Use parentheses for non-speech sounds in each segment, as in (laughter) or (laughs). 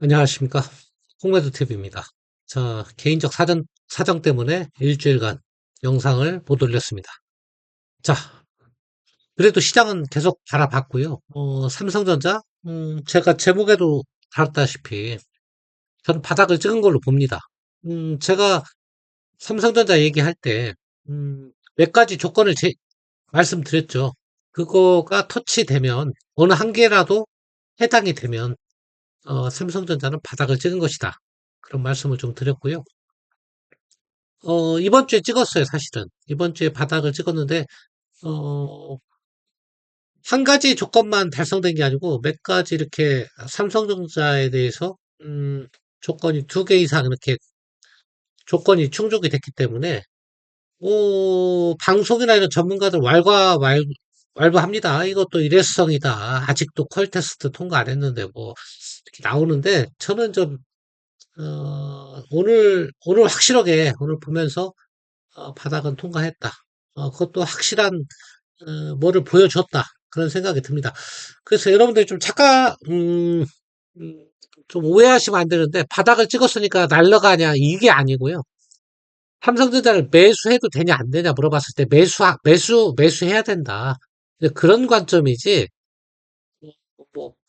안녕하십니까. 홍매도 TV입니다. 자, 개인적 사정, 사정 때문에 일주일간 영상을 못 올렸습니다. 자, 그래도 시장은 계속 바라봤고요. 어, 삼성전자, 음, 제가 제목에도 달았다시피 저는 바닥을 찍은 걸로 봅니다. 음, 제가 삼성전자 얘기할 때, 음, 몇 가지 조건을 제, 말씀드렸죠. 그거가 터치되면, 어느 한계라도 해당이 되면 어, 삼성전자는 바닥을 찍은 것이다. 그런 말씀을 좀 드렸고요. 어, 이번 주에 찍었어요, 사실은. 이번 주에 바닥을 찍었는데, 어, 한 가지 조건만 달성된 게 아니고 몇 가지 이렇게 삼성전자에 대해서, 음, 조건이 두 개 이상 이렇게 조건이 충족이 됐기 때문에, 오, 방송이나 이런 전문가들 왈과 왈, 왈부합니다. 이것도 일회성이다. 아직도 퀄 테스트 통과 안 했는데 뭐 이렇게 나오는데 저는 좀 어, 오늘 오늘 확실하게 오늘 보면서 어, 바닥은 통과했다. 어, 그것도 확실한 어, 뭐를 보여줬다. 그런 생각이 듭니다. 그래서 여러분들이 좀 착각 음, 음, 좀 오해하시면 안 되는데 바닥을 찍었으니까 날라가냐 이게 아니고요. 삼성전자를 매수해도 되냐 안 되냐 물어봤을 때 매수 매수 매수해야 된다. 그런 관점이지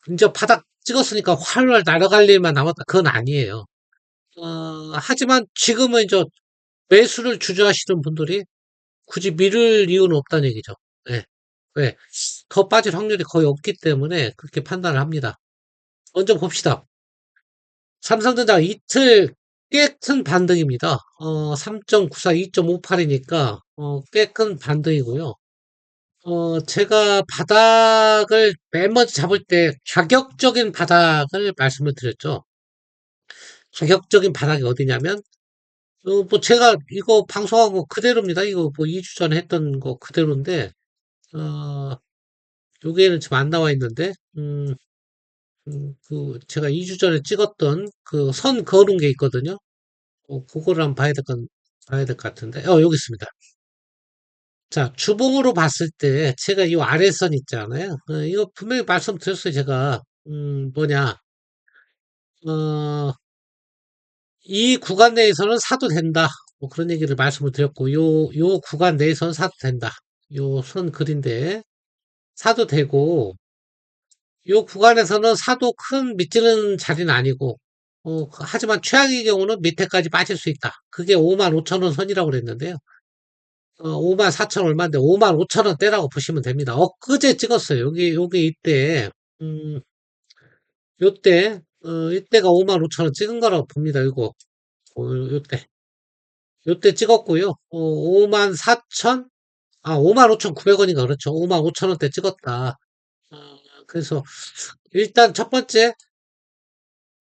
뭐 이제 바닥 찍었으니까 활활 날아갈 일만 남았다. 그건 아니에요. 어, 하지만 지금은 이제 매수를 주저하시는 분들이 굳이 미룰 이유는 없다는 얘기죠. 네. 왜? 더 빠질 확률이 거의 없기 때문에 그렇게 판단을 합니다. 먼저 봅시다. 삼성전자 이틀 꽤 큰 반등입니다. 어, 3.94, 2.58이니까 어, 꽤 큰 반등이고요. 어, 제가 바닥을 맨 먼저 잡을 때 가격적인 바닥을 말씀을 드렸죠. 가격적인 바닥이 어디냐면, 어, 뭐 제가 이거 방송하고 그대로입니다. 이거 뭐 2주 전에 했던 거 그대로인데, 어, 여기에는 지금 안 나와 있는데, 음, 음, 그, 제가 2주 전에 찍었던 그 선 그어놓은 게 있거든요. 어, 그거를 한번 봐야 될 건, 봐야 될 것 같은데, 어, 여기 있습니다. 자, 주봉으로 봤을 때 제가 이 아래선 있잖아요. 어, 이거 분명히 말씀드렸어요. 제가 음, 뭐냐 어, 이 구간 내에서는 사도 된다. 뭐 그런 얘기를 말씀을 드렸고 요, 요 구간 내에서는 사도 된다. 요선 그린데 사도 되고 요 구간에서는 사도 큰 밑지는 자리는 아니고 어, 하지만 최악의 경우는 밑에까지 빠질 수 있다. 그게 5만 5천 원 선이라고 그랬는데요. 어, 5만 4천 얼마인데 5만 5천 원대라고 보시면 됩니다. 엊그제 찍었어요. 여기 여기 이때 음, 요때 어, 이때가 5만 5천 원 찍은 거라고 봅니다. 이거 어, 요때 요때 찍었고요. 어, 5만 4천 아 5만 5천 9백원인가 그렇죠. 5만 5천 원대 찍었다. 어, 그래서 일단 첫 번째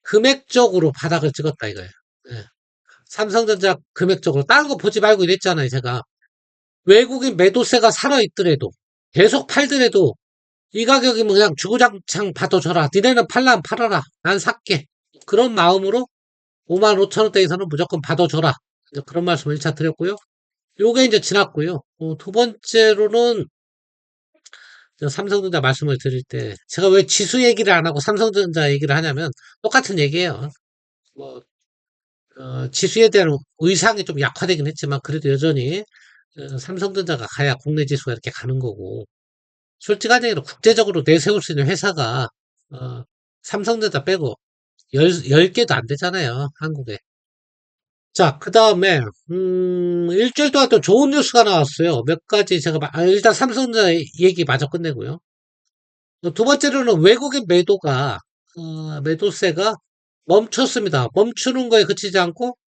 금액적으로 바닥을 찍었다 이거예요. 예. 삼성전자 금액적으로 다른 거 보지 말고 이랬잖아요. 제가 외국인 매도세가 살아있더라도 계속 팔더라도 이 가격이면 그냥 주구장창 받아줘라. 니네는 팔라면 팔아라. 난 살게. 그런 마음으로 5만 5천 원대에서는 무조건 받아줘라. 그런 말씀을 1차 드렸고요. 요게 이제 지났고요. 어, 두 번째로는 삼성전자 말씀을 드릴 때 제가 왜 지수 얘기를 안 하고 삼성전자 얘기를 하냐면 똑같은 얘기예요. 뭐 어, 지수에 대한 의상이 좀 약화되긴 했지만 그래도 여전히 어, 삼성전자가 가야 국내 지수가 이렇게 가는 거고 솔직한 얘기로 국제적으로 내세울 수 있는 회사가 어, 삼성전자 빼고 열, 10 개도 안 되잖아요 한국에. 자 그 다음에 음, 일주일 동안 또 좋은 뉴스가 나왔어요. 몇 가지 제가 아, 일단 삼성전자 얘기 마저 끝내고요. 어, 두 번째로는 외국인 매도가 어, 매도세가 멈췄습니다. 멈추는 거에 그치지 않고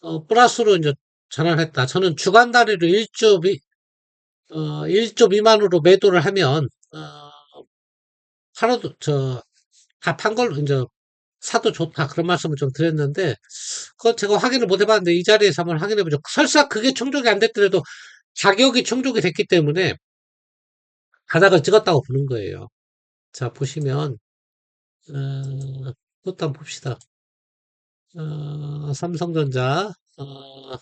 어, 플러스로 이제 전환했다. 저는 주간 단위로 1조 미, 어, 1조 미만으로 매도를 하면, 어, 하나도, 저, 답한 걸로, 이제, 사도 좋다. 그런 말씀을 좀 드렸는데, 그거 제가 확인을 못 해봤는데, 이 자리에서 한번 확인해 보죠. 설사 그게 충족이 안 됐더라도, 가격이 충족이 됐기 때문에, 바닥을 찍었다고 보는 거예요. 자, 보시면, 어, 그것도 한번 봅시다. 어, 삼성전자, 어,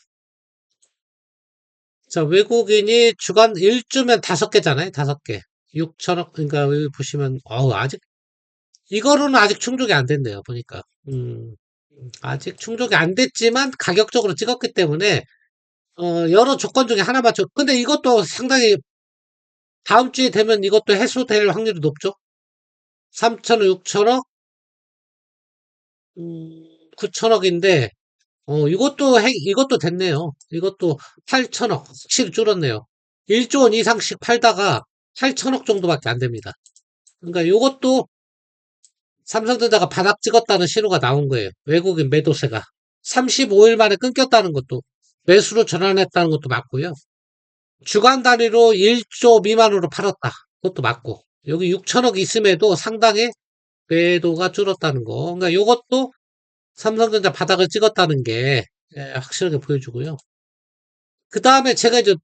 자, 외국인이 주간 1주면 다섯 개잖아요. 다섯 개. 6천억, 그러니까 여기 보시면, 어우, 아직 이거로는 아직 충족이 안 된대요, 보니까. 음, 아직 충족이 안 됐지만 가격적으로 찍었기 때문에 어, 여러 조건 중에 하나 맞춰. 근데 이것도 상당히 다음 주에 되면 이것도 해소될 확률이 높죠. 3천억, 6천억, 음, 9천억인데 어, 이것도 행- 이것도 됐네요. 이것도 8천억 확실히 줄었네요. 1조 원 이상씩 팔다가 8천억 정도밖에 안 됩니다. 그러니까 이것도 삼성전자가 바닥 찍었다는 신호가 나온 거예요. 외국인 매도세가 35일 만에 끊겼다는 것도 매수로 전환했다는 것도 맞고요. 주간 단위로 1조 미만으로 팔았다. 그것도 맞고 여기 6천억 있음에도 상당히 매도가 줄었다는 거. 그러니까 이것도 삼성전자 바닥을 찍었다는 게 예, 확실하게 보여주고요. 그 다음에 제가 이제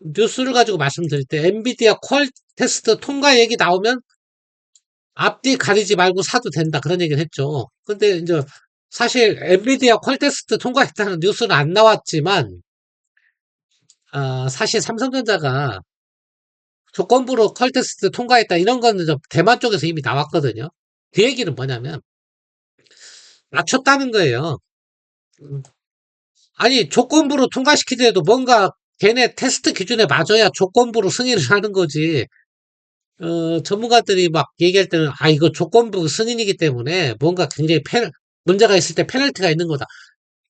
뉴스를 가지고 말씀드릴 때 엔비디아 퀄 테스트 통과 얘기 나오면 앞뒤 가리지 말고 사도 된다 그런 얘기를 했죠. 근데 이제 사실 엔비디아 퀄 테스트 통과했다는 뉴스는 안 나왔지만 아, 사실 삼성전자가 조건부로 퀄 테스트 통과했다 이런 거는 좀 대만 쪽에서 이미 나왔거든요. 그 얘기는 뭐냐면 맞췄다는 거예요. 음, 아니 조건부로 통과시키더라도 뭔가 걔네 테스트 기준에 맞아야 조건부로 승인을 (laughs) 하는 거지. 어, 전문가들이 막 얘기할 때는 아 이거 조건부 승인이기 때문에 뭔가 굉장히 페, 문제가 있을 때 페널티가 있는 거다.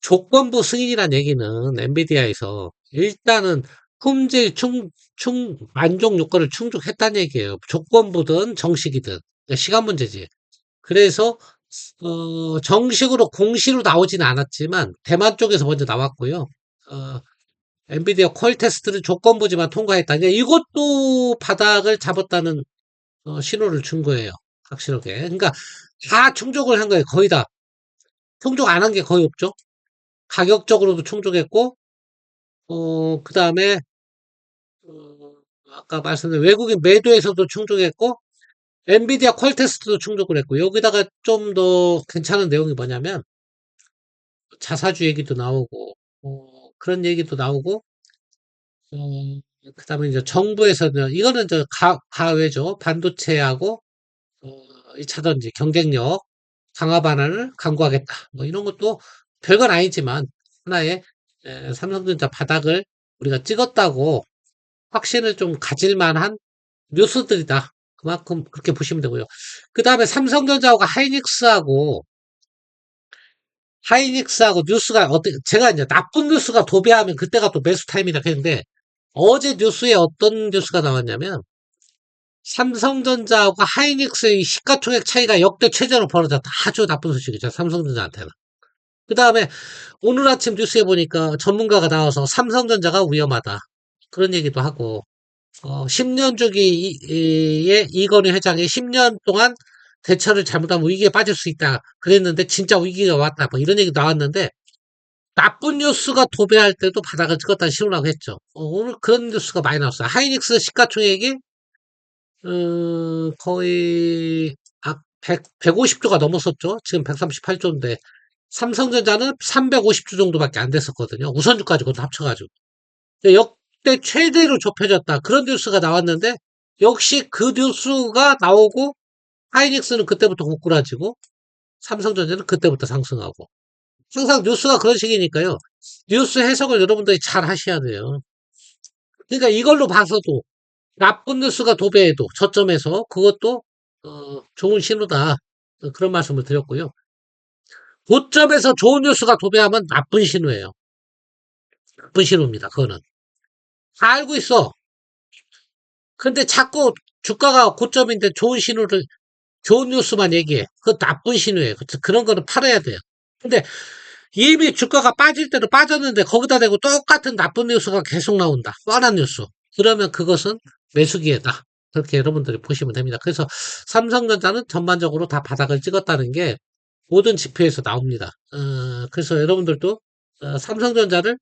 조건부 승인이란 얘기는 엔비디아에서 일단은 품질 충, 충, 만족 요건을 충족했다는 얘기예요. 조건부든 정식이든 그러니까 시간 문제지. 그래서 어, 정식으로 공시로 나오지는 않았지만 대만 쪽에서 먼저 나왔고요. 어, 엔비디아 퀄 테스트를 조건부지만 통과했다. 그러니까 이것도 바닥을 잡았다는 어, 신호를 준 거예요. 확실하게. 그러니까 다 충족을 한 거예요. 거의 다. 충족 안 한 게 거의 없죠. 가격적으로도 충족했고, 어, 그 다음에, 어, 아까 말씀드린 외국인 매도에서도 충족했고, 엔비디아 퀄 테스트도 충족을 했고, 여기다가 좀 더 괜찮은 내용이 뭐냐면, 자사주 얘기도 나오고, 어, 그런 얘기도 나오고, 어, 그 다음에 이제 정부에서는, 이거는 저 가, 가외죠. 반도체하고, 어, 2차전지 경쟁력 강화 반환을 강구하겠다. 뭐 이런 것도 별건 아니지만, 하나의 에, 삼성전자 바닥을 우리가 찍었다고 확신을 좀 가질 만한 뉴스들이다. 그만큼 그렇게 보시면 되고요. 그 다음에 삼성전자하고 하이닉스하고 하이닉스하고 뉴스가 어떻게 제가 이제 나쁜 뉴스가 도배하면 그때가 또 매수 타임이라 했는데 어제 뉴스에 어떤 뉴스가 나왔냐면 삼성전자하고 하이닉스의 시가총액 차이가 역대 최저로 벌어졌다. 아주 나쁜 소식이죠. 삼성전자한테는. 그 다음에 오늘 아침 뉴스에 보니까 전문가가 나와서 삼성전자가 위험하다. 그런 얘기도 하고 어, 10년 주기의 이건희 회장이 10년 동안 대처를 잘못하면 위기에 빠질 수 있다. 그랬는데 진짜 위기가 왔다. 뭐 이런 얘기 나왔는데 나쁜 뉴스가 도배할 때도 바닥을 찍었다는 신호라고 했죠. 어, 오늘 그런 뉴스가 많이 나왔어요. 하이닉스 시가총액이 어, 거의 아, 100, 150조가 넘었었죠. 지금 138조인데 삼성전자는 350조 정도밖에 안 됐었거든요. 우선주까지 합쳐가지고. 역 대 최대로 좁혀졌다. 그런 뉴스가 나왔는데 역시 그 뉴스가 나오고 하이닉스는 그때부터 고꾸라지고 삼성전자는 그때부터 상승하고 항상 뉴스가 그런 식이니까요. 뉴스 해석을 여러분들이 잘 하셔야 돼요. 그러니까 이걸로 봐서도 나쁜 뉴스가 도배해도 저점에서 그것도 어, 좋은 신호다. 어, 그런 말씀을 드렸고요. 고점에서 좋은 뉴스가 도배하면 나쁜 신호예요. 나쁜 신호입니다. 그거는. 다 알고 있어. 근데 자꾸 주가가 고점인데 좋은 신호를, 좋은 뉴스만 얘기해. 그거 나쁜 신호예요. 그- 그런 거는 팔아야 돼요. 근데 이미 주가가 빠질 때도 빠졌는데 거기다 대고 똑같은 나쁜 뉴스가 계속 나온다. 뻔한 뉴스. 그러면 그것은 매수기회다. 그렇게 여러분들이 보시면 됩니다. 그래서 삼성전자는 전반적으로 다 바닥을 찍었다는 게 모든 지표에서 나옵니다. 어, 그래서 여러분들도 어, 삼성전자를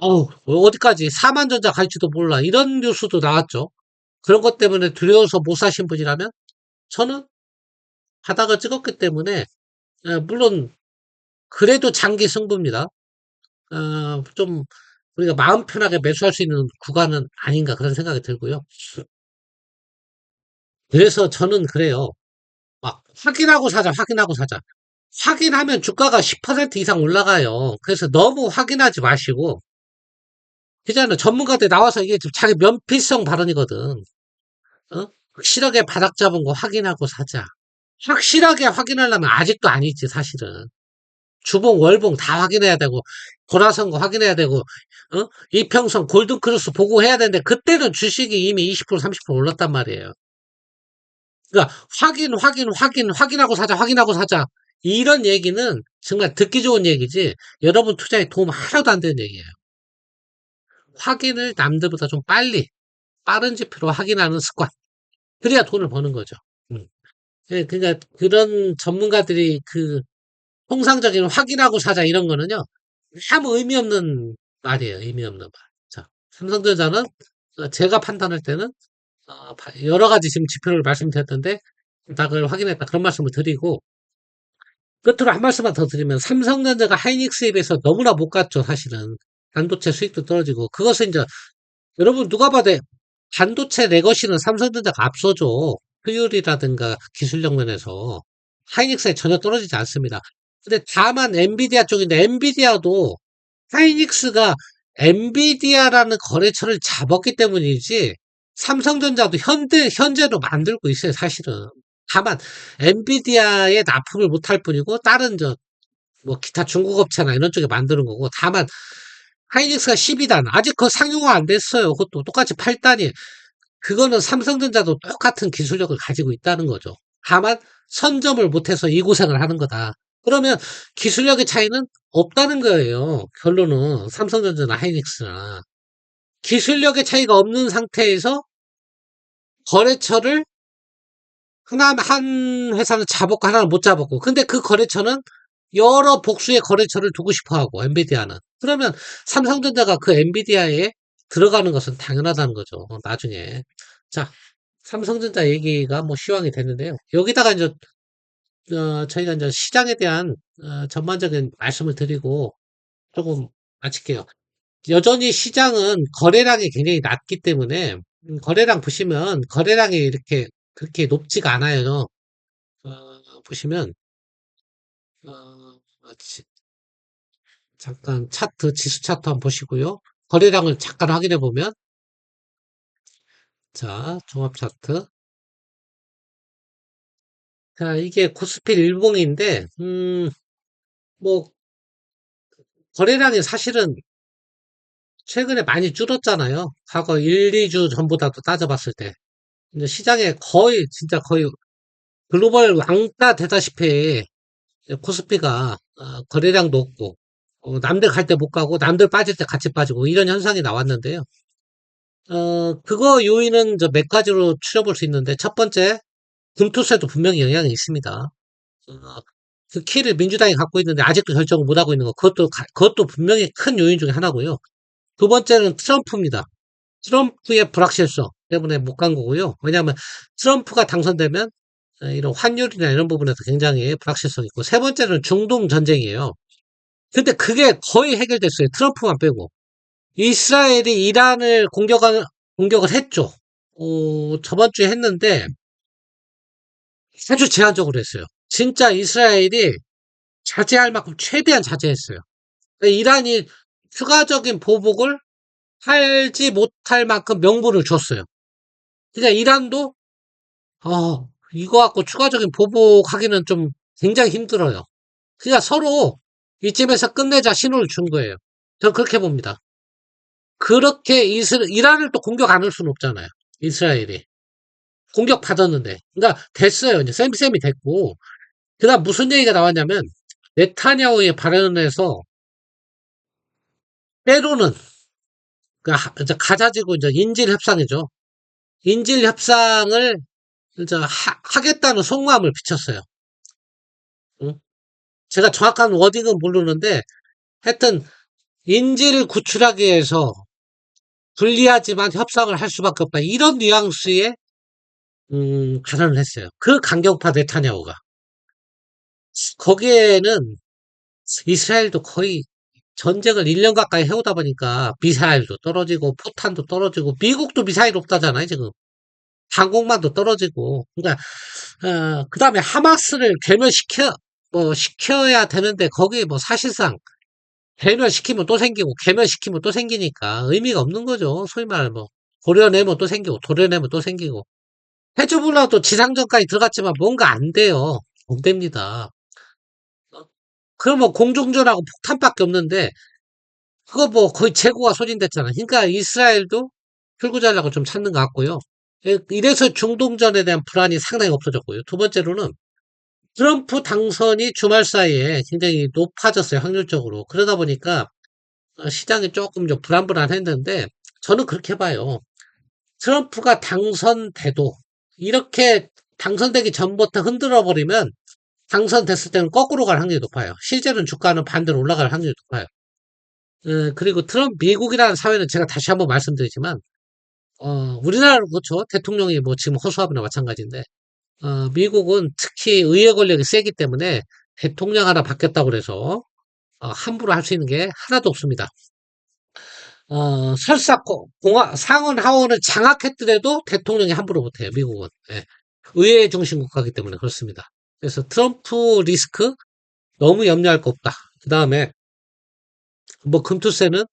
어우, 어디까지 4만 전자 갈지도 몰라. 이런 뉴스도 나왔죠. 그런 것 때문에 두려워서 못 사신 분이라면 저는 바닥을 찍었기 때문에 어, 물론 그래도 장기 승부입니다. 어, 좀 우리가 마음 편하게 매수할 수 있는 구간은 아닌가 그런 생각이 들고요. 그래서 저는 그래요. 막 확인하고 사자, 확인하고 사자. 확인하면 주가가 10% 이상 올라가요. 그래서 너무 확인하지 마시고, 그잖아. 전문가들 나와서 이게 좀 자기 면피성 발언이거든. 어? 확실하게 바닥 잡은 거 확인하고 사자. 확실하게 확인하려면 아직도 아니지, 사실은. 주봉, 월봉 다 확인해야 되고, 돌아선 거 확인해야 되고, 어? 이평선, 골든크로스 보고 해야 되는데, 그때는 주식이 이미 20% 30% 올랐단 말이에요. 그러니까 확인, 확인, 확인, 확인하고 사자, 확인하고 사자. 이런 얘기는 정말 듣기 좋은 얘기지, 여러분 투자에 도움 하나도 안 되는 얘기예요. 확인을 남들보다 좀 빨리, 빠른 지표로 확인하는 습관. 그래야 돈을 버는 거죠. 음. 예, 그러니까 그런 전문가들이 그 통상적인 확인하고 사자 이런 거는요. 아무 의미 없는 말이에요. 의미 없는 말. 자, 삼성전자는 제가 판단할 때는 어, 바- 여러 가지 지금 지표를 말씀드렸던데 딱을 확인했다 그런 말씀을 드리고 끝으로 한 말씀만 더 드리면 삼성전자가 하이닉스에 비해서 너무나 못 갔죠. 사실은 반도체 수익도 떨어지고 그것은 이제 여러분 누가 봐도 반도체 내 것이는 삼성전자가 앞서죠. 효율이라든가 기술력 면에서 하이닉스에 전혀 떨어지지 않습니다. 근데 다만 엔비디아 쪽인데 엔비디아도 하이닉스가 엔비디아라는 거래처를 잡았기 때문이지 삼성전자도 현대 현재로 만들고 있어요 사실은 다만 엔비디아에 납품을 못할 뿐이고 다른 저 뭐 기타 중국 업체나 이런 쪽에 만드는 거고 다만 하이닉스가 12단 아직 그 상용화 안 됐어요. 그것도 똑같이 8단이. 그거는 삼성전자도 똑같은 기술력을 가지고 있다는 거죠. 다만 선점을 못해서 이 고생을 하는 거다. 그러면 기술력의 차이는 없다는 거예요. 결론은 삼성전자나 하이닉스나. 기술력의 차이가 없는 상태에서 거래처를 하나 한 회사는 잡았고 하나는 못 잡았고 근데 그 거래처는 여러 복수의 거래처를 두고 싶어 하고 엔비디아는 그러면 삼성전자가 그 엔비디아에 들어가는 것은 당연하다는 거죠. 나중에 자 삼성전자 얘기가 뭐 시황이 됐는데요. 여기다가 이제 어, 저희가 이제 시장에 대한 어, 전반적인 말씀을 드리고 조금 마칠게요. 여전히 시장은 거래량이 굉장히 낮기 때문에 음, 거래량 보시면 거래량이 이렇게 그렇게 높지가 않아요. 어, 보시면 어, 지- 잠깐 차트 지수 차트 한번 보시고요. 거래량을 잠깐 확인해 보면 자 종합 차트 자 이게 코스피 일봉인데 음, 뭐 거래량이 사실은 최근에 많이 줄었잖아요. 과거 1, 2주 전보다도 따져봤을 때. 근데 시장에 거의, 진짜 거의 글로벌 왕따 되다시피 코스피가 어, 거래량도 없고, 어, 남들 갈 때 못 가고, 남들 빠질 때 같이 빠지고, 이런 현상이 나왔는데요. 어, 그거 요인은 저 몇 가지로 추려볼 수 있는데, 첫 번째, 금투세도 분명히 영향이 있습니다. 어, 그 키를 민주당이 갖고 있는데 아직도 결정을 못 하고 있는 거, 그것도, 가- 그것도 분명히 큰 요인 중에 하나고요. 두 번째는 트럼프입니다. 트럼프의 불확실성 때문에 못 간 거고요. 왜냐하면 트럼프가 당선되면 어, 이런 환율이나 이런 부분에서 굉장히 불확실성이 있고 세 번째는 중동 전쟁이에요. 근데 그게 거의 해결됐어요. 트럼프만 빼고. 이스라엘이 이란을 공격을, 공격을 했죠. 어, 저번 주에 했는데 아주 제한적으로 했어요. 진짜 이스라엘이 자제할 만큼 최대한 자제했어요. 이란이 추가적인 보복을 하지 못할 만큼 명분을 줬어요. 그러니까 이란도 어, 이거 갖고 추가적인 보복하기는 좀 굉장히 힘들어요. 그러니까 서로 이쯤에서 끝내자 신호를 준 거예요. 저는 그렇게 봅니다. 그렇게 이스라, 이란을 또 공격 안 할 수는 없잖아요. 이스라엘이. 공격 받았는데. 그러니까 됐어요. 이제 쌤쌤이 됐고. 그 다음 무슨 얘기가 나왔냐면, 네타냐후의 발언에서 때로는, 그 가자지고 이제 인질 협상이죠. 인질 협상을 하, 겠다는 속마음을 비쳤어요. 응? 제가 정확한 워딩은 모르는데, 하여튼, 인지를 구출하기 위해서 불리하지만 협상을 할 수밖에 없다. 이런 뉘앙스의, 음, 발언을 했어요. 그 강경파 네타냐후가. 거기에는 이스라엘도 거의 전쟁을 1년 가까이 해오다 보니까 미사일도 떨어지고 포탄도 떨어지고 미국도 미사일 없다잖아요, 지금. 항공만도 떨어지고. 그러니까 어, 그 다음에 하마스를 괴멸시켜, 뭐, 시켜야 되는데, 거기 뭐, 사실상, 괴멸시키면 또 생기고, 괴멸시키면 또 생기니까, 의미가 없는 거죠. 소위 말하면 뭐, 도려내면 또 생기고, 도려내면 또 생기고. 헤즈볼라도 지상전까지 들어갔지만, 뭔가 안 돼요. 못 됩니다. 그러면 공중전하고 폭탄밖에 없는데, 그거 뭐, 거의 재고가 소진됐잖아. 그러니까, 이스라엘도 자려고 좀 찾는 것 같고요. 예, 이래서 중동전에 대한 불안이 상당히 없어졌고요. 두 번째로는 트럼프 당선이 주말 사이에 굉장히 높아졌어요. 확률적으로. 그러다 보니까 어, 시장이 조금 좀 불안불안했는데 저는 그렇게 봐요. 트럼프가 당선돼도 이렇게 당선되기 전부터 흔들어 버리면 당선됐을 때는 거꾸로 갈 확률이 높아요. 실제로는 주가는 반대로 올라갈 확률이 높아요. 어, 그리고 트럼프 미국이라는 사회는 제가 다시 한번 말씀드리지만 어, 우리나라는 그렇죠. 대통령이 뭐 지금 허수아비나 마찬가지인데, 어, 미국은 특히 의회 권력이 세기 때문에 대통령 하나 바뀌었다고 그래서, 어, 함부로 할 수 있는 게 하나도 없습니다. 어, 설사 고- 공화, 상원 하원을 장악했더라도 대통령이 함부로 못해요. 미국은. 예. 의회 중심 국가이기 때문에 그렇습니다. 그래서 트럼프 리스크 너무 염려할 거 없다. 그 다음에 뭐 금투세는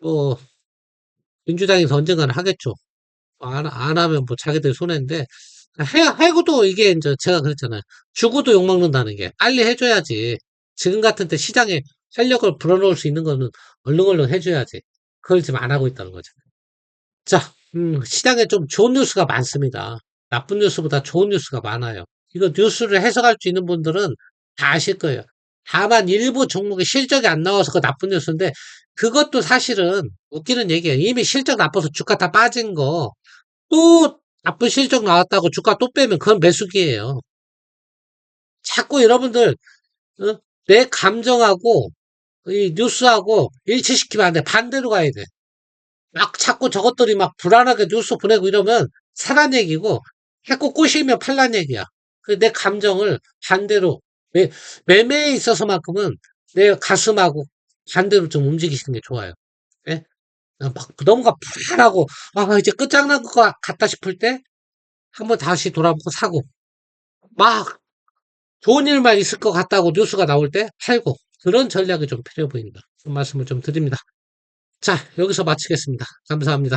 뭐 민주당에서 언젠가는 하겠죠. 안, 안 하면 뭐 자기들 손해인데, 해, 해고도 이게 이제 제가 그랬잖아요. 주고도 욕먹는다는 게 빨리 해줘야지. 지금 같은 때 시장에 활력을 불어넣을 수 있는 거는 얼른얼른 해줘야지. 그걸 지금 안 하고 있다는 거죠. 자, 음, 시장에 좀 좋은 뉴스가 많습니다. 나쁜 뉴스보다 좋은 뉴스가 많아요. 이거 뉴스를 해석할 수 있는 분들은 다 아실 거예요. 다만 일부 종목의 실적이 안 나와서 그 나쁜 뉴스인데 그것도 사실은 웃기는 얘기예요. 이미 실적 나빠서 주가 다 빠진 거 또 나쁜 실적 나왔다고 주가 또 빼면 그건 매수기예요. 자꾸 여러분들 어? 내 감정하고 이 뉴스하고 일치시키면 안 돼. 반대로 가야 돼. 막 자꾸 저것들이 막 불안하게 뉴스 보내고 이러면 사란 얘기고 자꾸 꼬시면 팔란 얘기야. 그내 감정을 반대로 매, 매매에 있어서만큼은 내 가슴하고 반대로 좀 움직이시는 게 좋아요. 예? 막 너무가 불안하고 아 이제 끝장난 것 같다 싶을 때 한번 다시 돌아보고 사고 막 좋은 일만 있을 것 같다고 뉴스가 나올 때 팔고 그런 전략이 좀 필요해 보인다. 그런 말씀을 좀 드립니다. 자 여기서 마치겠습니다. 감사합니다.